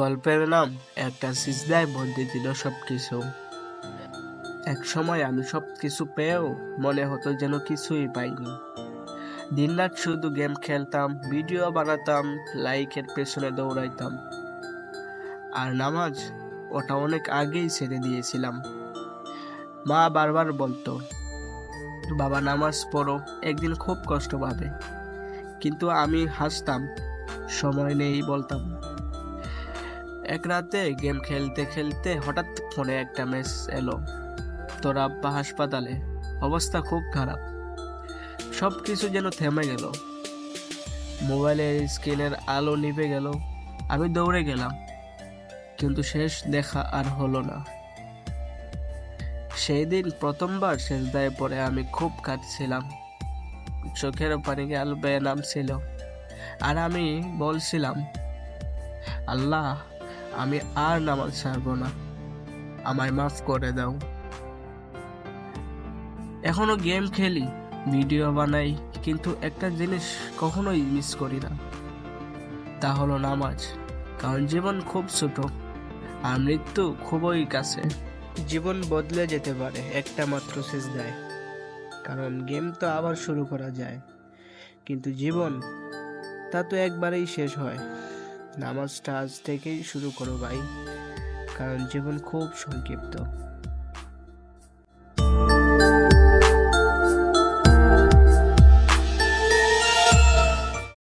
গল্পের নাম, একটা সিজদায় বদলে দিল সব কিছু এক সময় আমি সব কিছু পেয়েও মনে হতো যেন কিছুই পাইনি। দিনরাত শুধু গেম খেলতাম, ভিডিও বানাতাম, লাইকের পেছনে দৌড়াইতাম। আর নামাজ ওটা অনেক আগেই ছেড়ে দিয়েছিলাম। মা বারবার বলতো, বাবা, নামাজ পড়ো, একদিন খুব কষ্ট পাবে। কিন্তু আমি হাসতাম, সময় নেই বলতাম। এক রাতে গেম খেলতে খেলতে হঠাৎ ফোনে একটা মেসেজ এলো। তোর আব্বা হাসপাতালে। অবস্থা খুব খারাপ। সব কিছু যেন থেমে গেল। মোবাইলের স্ক্রিনের আলো নিভে গেল। আমি দৌড়ে গেলাম। কিন্তু শেষ দেখা আর হলো না। সেই দিন প্রথমবার শেষ দায়ে পড়ে আমি খুব কাঁদছিলাম। চোখের পানি গাল বেয়ে নামছিল আর আমি বলছিলাম, আল্লাহ আমি আর নামাজ ছাড়বো না। আমায় মাফ করে দাও। এখনও গেম খেলি, ভিডিও বানাই, কিন্তু একটা জিনিস কখনোই মিস করি না। তা হলো নামাজ, কারণ জীবন খুব ছোট আর মৃত্যু খুবই কাছে। জীবন বদলে যেতে পারে, একটা মাত্র শেষ দেয় কারণ গেম তো আবার শুরু করা যায়, কিন্তু জীবন, তা তো একবারেই শেষ হয়। নামাজটা আজ থেকেই শুরু করো ভাই। কারণ জীবন খুব সংক্ষিপ্ত।